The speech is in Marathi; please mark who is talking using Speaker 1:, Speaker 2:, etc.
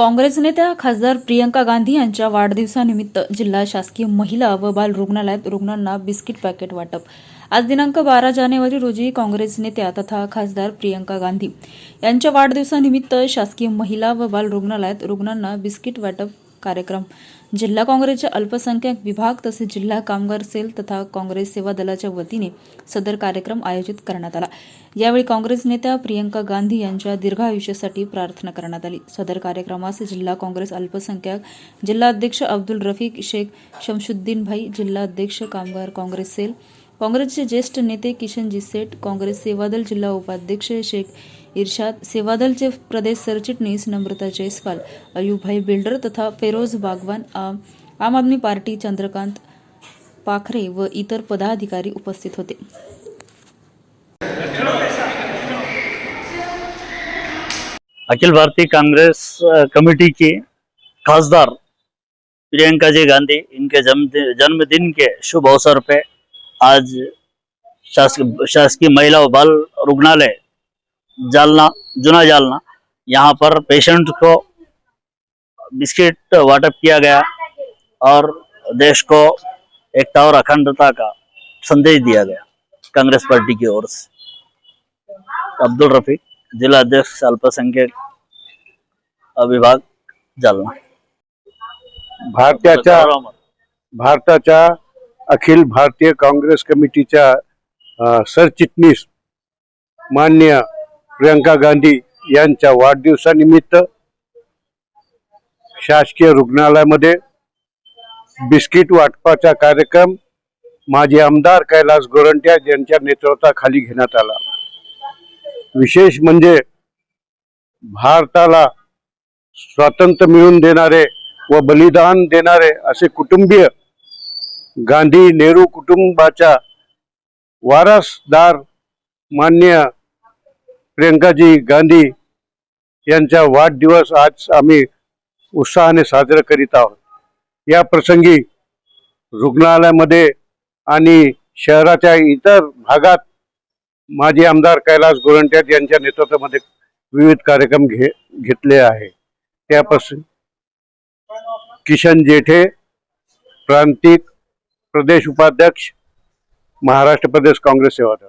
Speaker 1: काँग्रेस नेत्या खासदार प्रियंका गांधी यांच्या वाढदिवसानिमित्त जिल्हा शासकीय महिला व बाल रुग्णालयात रुग्णांना बिस्किट पॅकेट वाटप. आज दिनांक बारा जानेवारी रोजी काँग्रेस नेत्या तथा खासदार प्रियंका गांधी यांच्या वाढदिवसानिमित्त शासकीय महिला व बाल रुग्णालयात रुग्णांना बिस्किट वाटप कार्यक्रम. जिल्हा काँग्रेसचे अल्पसंख्याक विभाग तसेच जिल्हा कामगार सेल तथा काँग्रेस सेवा दलाच्या वतीने सदर कार्यक्रम आयोजित करण्यात आला. यावेळी काँग्रेस नेत्या प्रियंका गांधी यांच्या दीर्घायुष्यासाठी प्रार्थना करण्यात आली. सदर कार्यक्रमास जिल्हा काँग्रेस अल्पसंख्याक जिल्हाध्यक्ष अब्दुल रफीक शेख शमशुद्दीन भाई जिल्हाध्यक्ष कामगार काँग्रेस सेल काँग्रेसचे ज्येष्ठ नेते किशनजी सेठ काँग्रेस सेवादल जिल्हा उपाध्यक्ष शेख इर्शाद सेवादलचे प्रदेश सरचिटणीस नम्रता जयस्वाल अयुभाई बिल्डर तथा फेरोज बागवान आम आम आदमी पार्टी चंद्रकांत पाखरे व इतर पदाधिकारी उपस्थित होते.
Speaker 2: अखिल भारतीय कांग्रेस कमिटीचे कमेटी खासदार प्रियंका जी गांधी इनके जन्मदिन के शुभ अवसर पे आज शासकीय शासकीय महिला व बाल रुग्णालय जालना जुना जालना यहाँ पर पेशेंट को बिस्किट वाटप किया गया और देश को एकता और अखंडता का संदेश दिया गया कांग्रेस पार्टी की ओर से। अब्दुल रफीक जिला अध्यक्ष अल्पसंख्यक विभाग जालना।
Speaker 3: भारताच्या भारताच्या अखिल भारतीय काँग्रेस कमिटीच्या सरचिटणीस मान्य प्रियंका गांधी यांच्या वाढदिवसानिमित्त शासकीय रुग्णालयामध्ये बिस्किट वाटपाचा कार्यक्रम माजी आमदार कैलास गोरंट्या यांच्या नेतृत्वाखाली घेण्यात आला. विशेष म्हणजे भारताला स्वातंत्र्य मिळवून देणारे व बलिदान देणारे असे कुटुंबीय गांधी नेहरू कुटुंबाच्या वारसदार मान्य प्रियंकाजी गांधी यांचा वाढदिवस आज आम्ही उत्साहाने साजरा करीत आहोत. या प्रसंगी रुग्णालयामध्ये आणि शहराच्या इतर भागात माजी आमदार कैलास गोरंट्यात यांच्या नेतृत्वामध्ये विविध कार्यक्रम घे घेतले आहे. त्यापासून किशन जेठे प्रांतिक प्रदेश उपाध्यक्ष महाराष्ट्र प्रदेश काँग्रेस सेवा दल